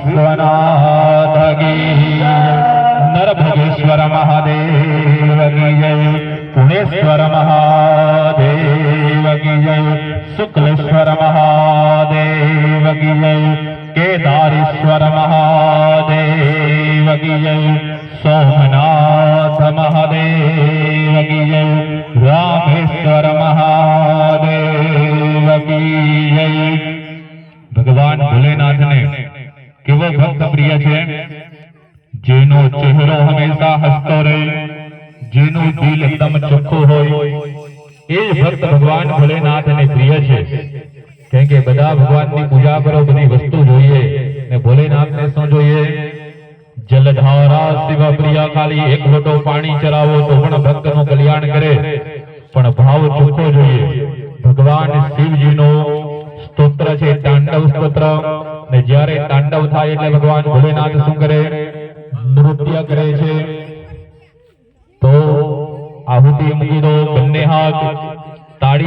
વિશ્વનાથગી નરભગેશ્વર મહાદેવગી જય પુણેશ્વર મહાદેવગી જય શુક્લેશ્વર મહાદેવગી જય કેદારેશ્વર મહાદેવગી જય સોમનાથ મહાદેવગી જય રામેશ્વર મહાદેવગી જય ભગવાન ભોલેનાથને કેવો ભક્ત પ્રિય છે, જેનો ચહેરો હંમેશા હસતો રહે, જેનું દિલ એકદમ ચોખ્ખું હોય, એ ભક્ત ભગવાન ભોલેનાથને પ્રિય છે. કેમ કે બધા ભગવાનની પૂજા કરો, બધી વસ્તુ જોઈએ ને ભોલેનાથને શું જોઈએ? જલધારા શિવ પ્રિયા, ખાલી એક લોટો પાણી ચલાવો તો પણ ભક્તનું કલ્યાણ કરે. પણ ભાવ ચોખ્ખો જોઈએ. ભગવાન શિવજીનો સ્તોત્ર છે, તાંડવ સ્તોત્ર. ને જ્યારે તાંડવ થાય એટલે ભગવાન ભોલેનાથ શું કરે? નૃત્ય કરે છે. તો આહુતિ મૂકી દો, બંને હાથ